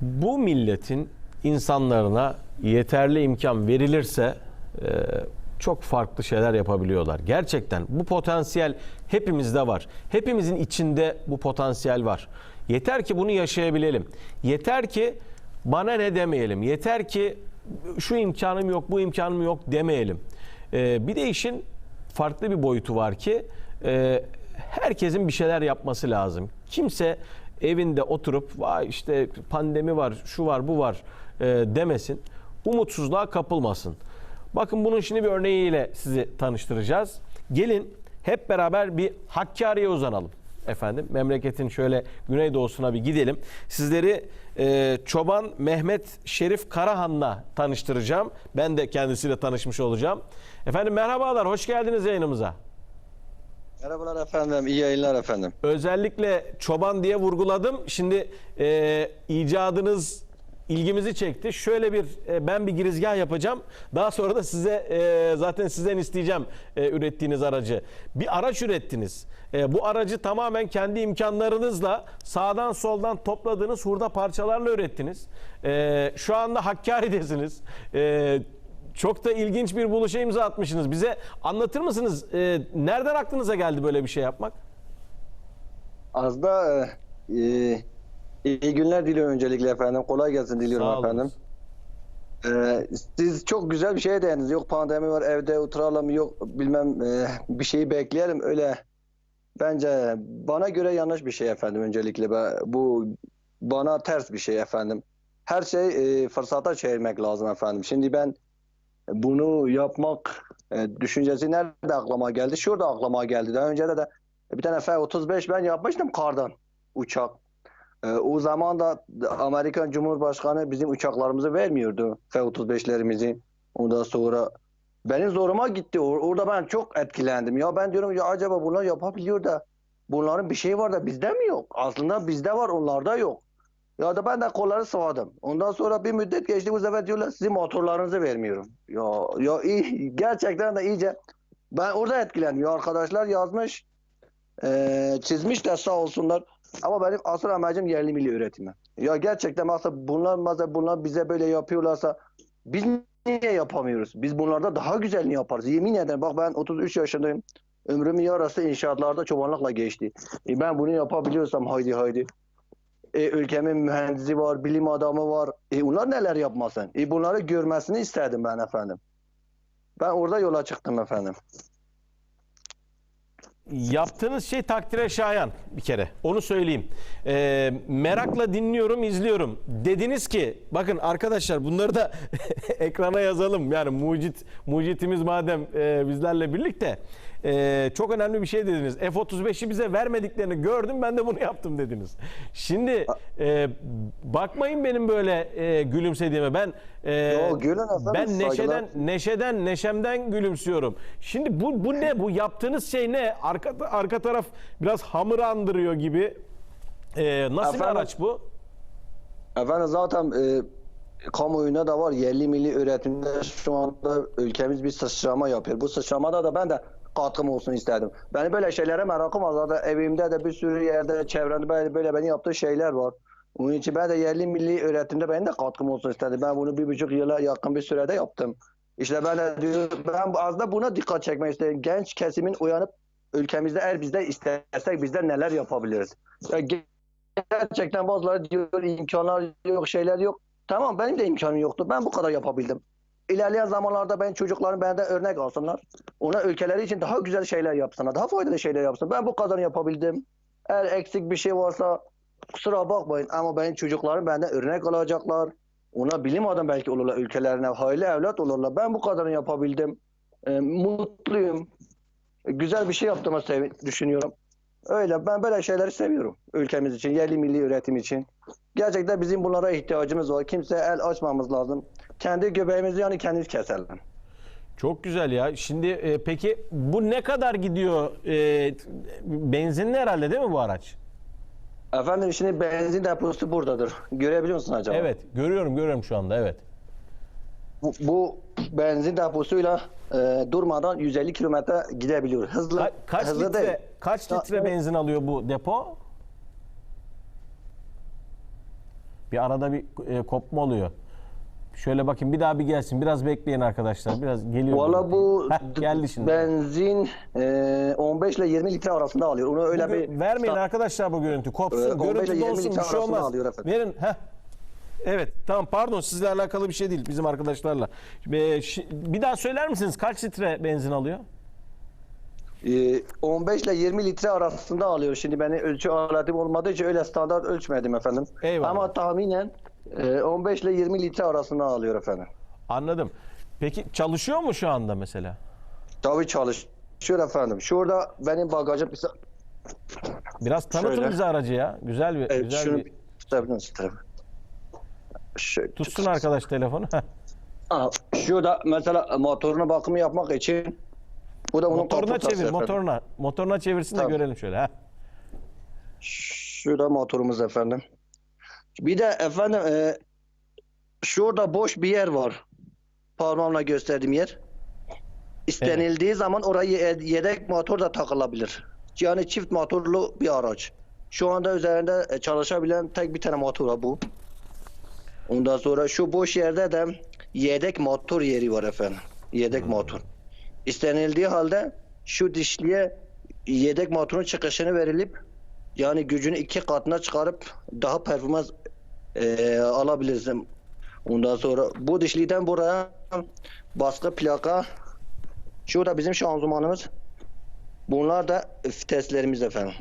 Bu milletin insanlarına yeterli imkan verilirse e, çok farklı şeyler yapabiliyorlar. Gerçekten bu potansiyel hepimizde var. Hepimizin içinde bu potansiyel var. Yeter ki bunu yaşayabilelim. Yeter ki bana ne demeyelim. Yeter ki şu imkanım yok, bu imkanım yok demeyelim. E, bir de işin farklı bir boyutu var ki e, herkesin bir şeyler yapması lazım. Kimse evinde oturup vay işte pandemi var, şu var, bu var e, demesin. Umutsuzluğa kapılmasın. Bakın bunun şimdi bir örneğiyle sizi tanıştıracağız. Gelin hep beraber bir Hakkari'ye uzanalım. Efendim memleketin şöyle güneydoğusuna bir gidelim. Sizleri e, Çoban Mehmet Şerif Karahan'la tanıştıracağım. Ben de kendisiyle tanışmış olacağım. Efendim merhabalar, hoş geldiniz yayınımıza. Merhabalar efendim, iyi yayınlar efendim. Özellikle çoban diye vurguladım. Şimdi e, icadınız ilgimizi çekti. Şöyle bir e, ben bir girizgah yapacağım. Daha sonra da size e, zaten sizden isteyeceğim e, ürettiğiniz aracı. Bir araç ürettiniz. E, bu aracı tamamen kendi imkanlarınızla sağdan soldan topladığınız hurda parçalarla ürettiniz. E, şu anda Hakkari'desiniz. E, çok da ilginç bir buluşa imza atmışsınız. Bize anlatır mısınız? E, nereden aklınıza geldi böyle bir şey yapmak? Az da e, iyi günler diliyorum öncelikle efendim. Kolay gelsin diliyorum Sağ olun. efendim. E, siz çok güzel bir şeye değindiniz. Yok pandemi var evde oturalım yok bilmem e, bir şeyi bekleyelim öyle. Bence bana göre yanlış bir şey efendim öncelikle. Ben- Bu bana ters bir şey efendim. Her şey e, fırsata çevirmek lazım efendim. Şimdi ben bunu yapmak e, düşüncesi nerede aklıma geldi? Şurada aklıma geldi. Daha önce de, de bir tane F-35 ben yapmıştım kardan uçak. E, o zaman da Amerikan Cumhurbaşkanı bizim uçaklarımızı vermiyordu. F-35'lerimizi. Ondan sonra benim zoruma gitti. Or- Orada ben çok etkilendim. Ya ben diyorum ya acaba bunlar yapabiliyor da bunların bir şeyi var da bizde mi yok? Aslında bizde var onlarda yok. Ya da ben de kolları sıvadım. Ondan sonra bir müddet geçti bu sefer diyorlar sizin motorlarınızı vermiyorum. Ya ya iyi, gerçekten de iyice ben orada etkilendim. Ya arkadaşlar yazmış eee çizmiş de sağ olsunlar. Ama benim asıl amacım yerli milli üretimi. Ya gerçekten mesela bunlar mesela bunlar bize böyle yapıyorlarsa biz niye yapamıyoruz? Biz bunlarda daha güzelini yaparız. Yemin ederim bak ben 33 yaşındayım. Ömrümün yarısı inşaatlarda çobanlıkla geçti. E ben bunu yapabiliyorsam haydi haydi. E, ülkemin mühendisi var, bilim adamı var. E onlar neler yapmasın? E bunları görmesini istedim ben efendim. Ben orada yola çıktım efendim. Yaptığınız şey takdire şayan bir kere. Onu söyleyeyim. Ee, merakla dinliyorum, izliyorum. Dediniz ki, bakın arkadaşlar bunları da ekrana yazalım. Yani mucit, mucitimiz madem e, bizlerle birlikte. E, çok önemli bir şey dediniz. F-35'i bize vermediklerini gördüm, ben de bunu yaptım dediniz. Şimdi e, bakmayın benim böyle e, gülümsediğime. Ben e, Yo, gülün ben saygılar. neşeden neşeden neşemden gülümsüyorum. Şimdi bu bu ne? Bu yaptığınız şey ne? Arka arka taraf biraz hamur andırıyor gibi. Ee, nasıl bir Efendim? araç bu? Efendim zaten e, kamuoyunda da var yerli milli üretimde şu anda ülkemiz bir sıçrama yapıyor. Bu sıçramada da ben de katkım olsun istedim. Benim böyle şeylere merakım var. Zaten evimde de bir sürü yerde çevremde böyle, böyle beni yaptığı şeyler var. Onun için ben de yerli milli üretimde benim de katkım olsun istedim. Ben bunu bir buçuk yıla yakın bir sürede yaptım. İşte ben de diyorum, ben aslında buna dikkat çekmek istedim. Genç kesimin uyanıp ülkemizde eğer bizde istersek bizde neler yapabiliriz? Ya ge- gerçekten bazıları diyor imkanlar yok, şeyler yok. Tamam benim de imkanım yoktu. Ben bu kadar yapabildim. İlerleyen zamanlarda ben çocuklarım benden örnek alsınlar. Ona ülkeleri için daha güzel şeyler yapsınlar. Daha faydalı şeyler yapsınlar. Ben bu kadar yapabildim. Eğer eksik bir şey varsa kusura bakmayın ama benim çocuklarım benden örnek alacaklar. Ona bilim adam belki olurlar ülkelerine. Hayırlı evlat olurlar. Ben bu kadarını yapabildim. Ee, mutluyum. Güzel bir şey yaptığımı düşünüyorum. Öyle ben böyle şeyleri seviyorum ülkemiz için, yerli milli üretim için. Gerçekten bizim bunlara ihtiyacımız var. Kimseye el açmamız lazım. Kendi göbeğimizi yani kendimiz keselim. Çok güzel ya. Şimdi e, peki bu ne kadar gidiyor? E, benzinli herhalde değil mi bu araç? Efendim şimdi benzin deposu buradadır. Görebiliyor musun acaba? Evet, görüyorum, görüyorum şu anda. Evet. Bu, bu benzin deposuyla e, durmadan 150 kilometre gidebiliyor. Hızlı, Ka- kaç hızlı litre değil. kaç litre benzin alıyor bu depo? Bir arada bir e, kopma oluyor. Şöyle bakayım bir daha bir gelsin. Biraz bekleyin arkadaşlar. Biraz geliyor. Valla bu Heh, geldi şimdi. benzin e, 15 ile 20 litre arasında alıyor. Onu öyle Bu gö- bir vermeyin arkadaşlar bu görüntü. Kopsun. 15 ile görüntü 20 donsun. litre Bir şey olmaz. alıyor efendim. Verin. Heh. Evet tamam pardon sizle alakalı bir şey değil bizim arkadaşlarla. Şi- bir daha söyler misiniz kaç litre benzin alıyor? E, 15 ile 20 litre arasında alıyor. Şimdi benim ölçü aletim olmadığı için öyle standart ölçmedim efendim. Eyvallah. Ama tahminen e, 15 ile 20 litre arasında alıyor efendim. Anladım. Peki çalışıyor mu şu anda mesela? Tabii çalışıyor efendim. Şurada benim bagajım Biraz tanıtın Şöyle. bize aracı ya. Güzel bir Evet, güzel şunu bir? Şöyle tutsun tut. arkadaş telefonu. Şurada mesela motoruna bakımı yapmak için bu da onun motoruna çevir, efendim. motoruna. Motoruna çevirsin de Tabii. görelim şöyle. Şurada motorumuz efendim. Bir de efendim e, şurada boş bir yer var. Parmağımla gösterdiğim yer. İstenildiği zaman oraya ye- yedek motor da takılabilir. Yani çift motorlu bir araç. Şu anda üzerinde e, çalışabilen tek bir tane motor var bu. Ondan sonra şu boş yerde de yedek motor yeri var efendim. Yedek motor. İstenildiği halde şu dişliye yedek motorun çıkışını verilip yani gücünü iki katına çıkarıp daha performans eee alabilirsin. Ondan sonra bu dişliden buraya baskı plaka şurada bizim şanzımanımız. Bunlar da viteslerimiz efendim.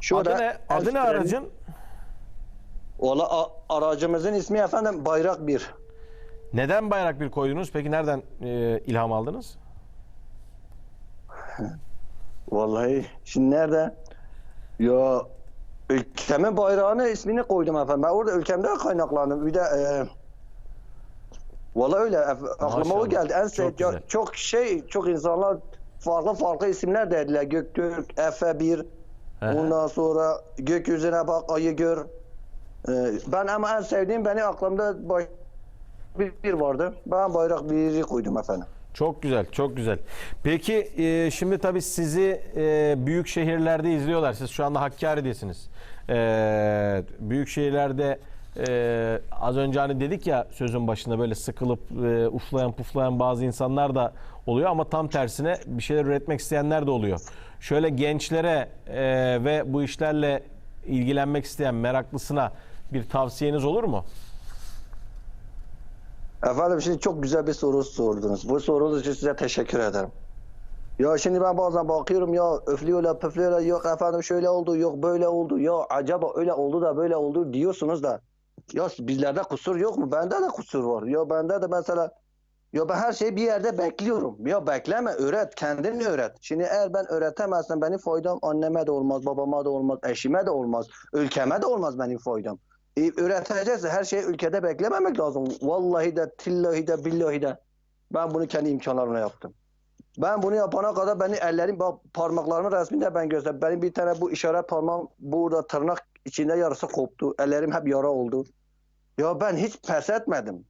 Şurada Adı ne? Adı ne aracın? Valla a- aracımızın ismi efendim Bayrak 1. Neden bayrak bir koydunuz? Peki nereden e, ilham aldınız? Vallahi şimdi nerede? Ya ülkemin bayrağını ismini koydum efendim. Ben orada ülkemde kaynaklandım. Bir de e, Vallahi öyle aklıma Maşallah. o geldi. En Çok ya çok şey çok insanlar farklı farklı isimler dediler. Göktürk, Efe 1. Hı hı. Ondan sonra gökyüzüne bak ayı gör. E, ben ama en sevdiğim benim aklımda baş bir, bir vardı. Ben bayrak biri koydum efendim. Çok güzel, çok güzel. Peki e, şimdi tabii sizi e, büyük şehirlerde izliyorlar. Siz şu anda Hakkari'desiniz. E, büyük şehirlerde e, az önce hani dedik ya sözün başında böyle sıkılıp e, uflayan puflayan bazı insanlar da oluyor ama tam tersine bir şeyler üretmek isteyenler de oluyor. Şöyle gençlere e, ve bu işlerle ilgilenmek isteyen meraklısına bir tavsiyeniz olur mu? Efendim şimdi çok güzel bir soru sordunuz. Bu sorunuz için size teşekkür ederim. Ya şimdi ben bazen bakıyorum ya öflüyorlar püflüyorlar yok efendim şöyle oldu yok böyle oldu ya acaba öyle oldu da böyle oldu diyorsunuz da ya bizlerde kusur yok mu? Bende de kusur var. Ya bende de mesela ya ben her şeyi bir yerde bekliyorum. Ya bekleme öğret kendin öğret. Şimdi eğer ben öğretemezsem benim faydam anneme de olmaz babama da olmaz eşime de olmaz ülkeme de olmaz benim faydam. E, öğreteceğiz her şeyi ülkede beklememek lazım. Vallahi de tillahi de billahi de ben bunu kendi imkanlarımla yaptım. Ben bunu yapana kadar beni ellerim bak parmaklarımın resminde ben göster. Benim bir tane bu işaret parmağım burada tırnak içinde yarısı koptu. Ellerim hep yara oldu. Ya ben hiç pes etmedim.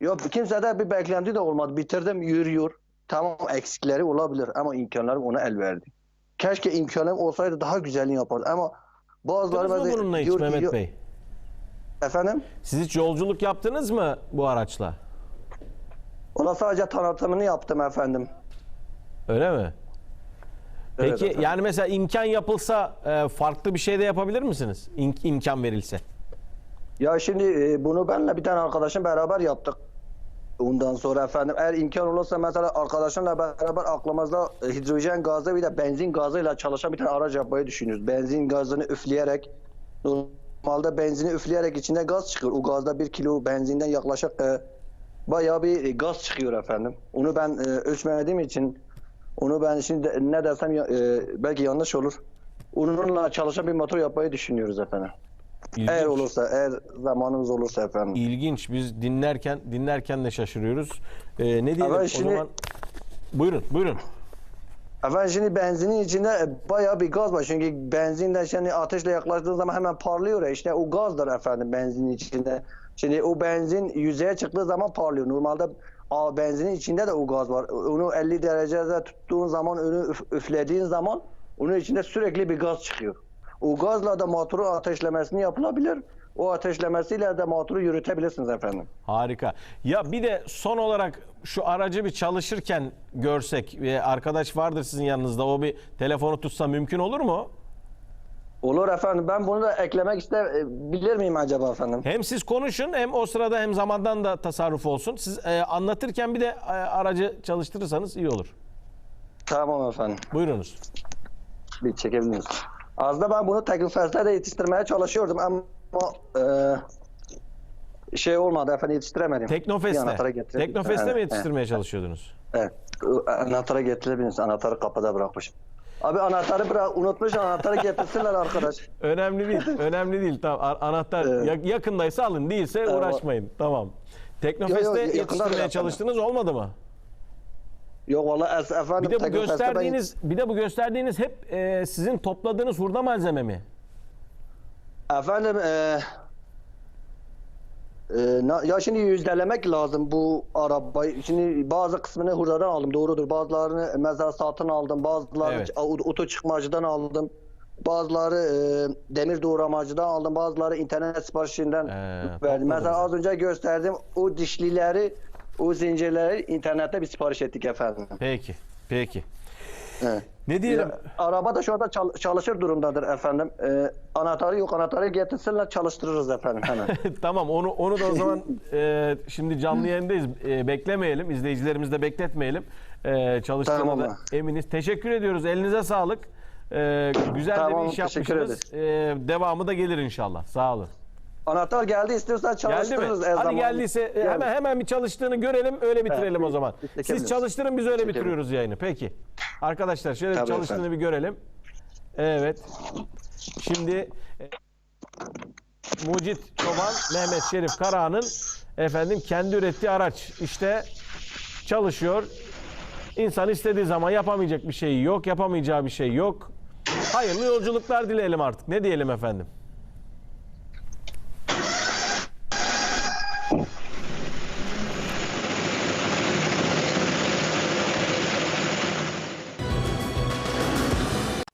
Ya kimsede bir beklenti de olmadı. Bitirdim yürüyor. Tamam eksikleri olabilir ama imkanlarım ona el verdi. Keşke imkanım olsaydı daha güzelini yapardı ama bazıları mı böyle bununla hiç Mehmet. Bey? Efendim? Siz hiç yolculuk yaptınız mı bu araçla? Ona sadece tanıtımını yaptım efendim. Öyle mi? Evet Peki efendim. yani mesela imkan yapılsa e, farklı bir şey de yapabilir misiniz? İm- imkan verilse. Ya şimdi e, bunu benle bir tane arkadaşım beraber yaptık. Ondan sonra efendim eğer imkan olursa mesela arkadaşımla beraber aklımızda e, hidrojen gazı bir de benzin gazıyla çalışan bir tane araç yapmayı düşünüyoruz. Benzin gazını üfleyerek normalde benzini üfleyerek içinde gaz çıkıyor. O gazda bir kilo benzinden yaklaşık e, bayağı bir e, gaz çıkıyor efendim. Onu ben e, ölçmediğim için onu ben şimdi ne desem ya- e, belki yanlış olur. Onunla çalışan bir motor yapmayı düşünüyoruz efendim. İlginç. Eğer olursa, eğer zamanımız olursa efendim. İlginç. Biz dinlerken dinlerken de şaşırıyoruz. E, ne diyelim Ama o şimdi- zaman? Buyurun, buyurun. Efendim şimdi benzinin içinde e, bayağı bir gaz var. Çünkü benzinde şimdi ateşle yaklaştığın zaman hemen parlıyor ya. İşte o gazdır efendim benzinin içinde. Şimdi o benzin yüzeye çıktığı zaman parlıyor. Normalde a, benzinin içinde de o gaz var. Onu 50 derecede tuttuğun zaman, onu üf- üflediğin zaman onun içinde sürekli bir gaz çıkıyor. O gazla da motoru ateşlemesini yapılabilir. O ateşlemesiyle de motoru yürütebilirsiniz efendim. Harika. Ya bir de son olarak şu aracı bir çalışırken görsek ve arkadaş vardır sizin yanınızda o bir telefonu tutsa mümkün olur mu? Olur efendim. Ben bunu da eklemek isteyebilir miyim acaba efendim? Hem siz konuşun hem o sırada hem zamandan da tasarruf olsun. Siz e, anlatırken bir de e, aracı çalıştırırsanız iyi olur. Tamam efendim. Buyurunuz. Bir çekebilir miyiz? Aslında ben bunu Teknofest'te de yetiştirmeye çalışıyordum ama e, şey olmadı efendim yetiştiremedim. Teknofest'te. Teknofest'te Evet, mi yetiştirmeye çalışıyordunuz? Evet. evet. Anahtara getirebiliriz. Anahtarı kapıda bırakmışım. Abi anahtarı bırak, unutmuş anahtarı getirsinler arkadaş. Önemli değil. önemli değil. Tamam. Anahtar Evet. ya- yakındaysa alın. Değilse Tamam. uğraşmayın. Tamam. Yo, Teknofest'te yo, yakında yetiştirmeye çalıştınız olmadı mı? Yok vallahi es- efendim Bir de bu Teknofest'te ben- gösterdiğiniz bir de bu gösterdiğiniz hep e, sizin topladığınız hurda malzeme mi? Efendim e, e, ya şimdi yüzdelemek lazım bu arabayı. Şimdi bazı kısmını hurdadan aldım doğrudur. Bazılarını mesela satın aldım. Bazılarını Evet. oto çıkmacıdan aldım. Bazıları e, demir doğramacıdan aldım. Bazıları internet siparişinden Ee, verdim. Mesela az önce gösterdim o dişlileri o zincirleri internette bir sipariş ettik efendim. Peki. Peki. Evet. Ne diyelim? Ya, araba da şu anda çal- çalışır durumdadır efendim. Ee, anahtarı yok anahtarı getirsinler çalıştırırız efendim hemen. tamam onu onu da o zaman e, şimdi canlı yayındayız. E, beklemeyelim. izleyicilerimizi de bekletmeyelim. E, çalıştığına Tamam da abi. eminiz. Teşekkür ediyoruz. Elinize sağlık. E, güzel de Tamam, bir iş teşekkür yapmışsınız. E, devamı da gelir inşallah. Sağ olun. Anahtar geldi istiyorsan Geldi mi? çalıştırırız. her Hadi zaman. geldiyse e, Geldi. hemen hemen bir çalıştığını görelim öyle bitirelim o zaman. Siz çekebiliriz. çalıştırın biz öyle bitiriyoruz yayını. Peki. Arkadaşlar şöyle Tabii çalıştığını efendim. bir görelim. Evet. Şimdi e, Mucit Çoban, Mehmet Şerif Karahan'ın efendim kendi ürettiği araç işte çalışıyor. İnsan istediği zaman yapamayacak bir şey yok, yapamayacağı bir şey yok. Hayırlı yolculuklar dileyelim artık. Ne diyelim efendim?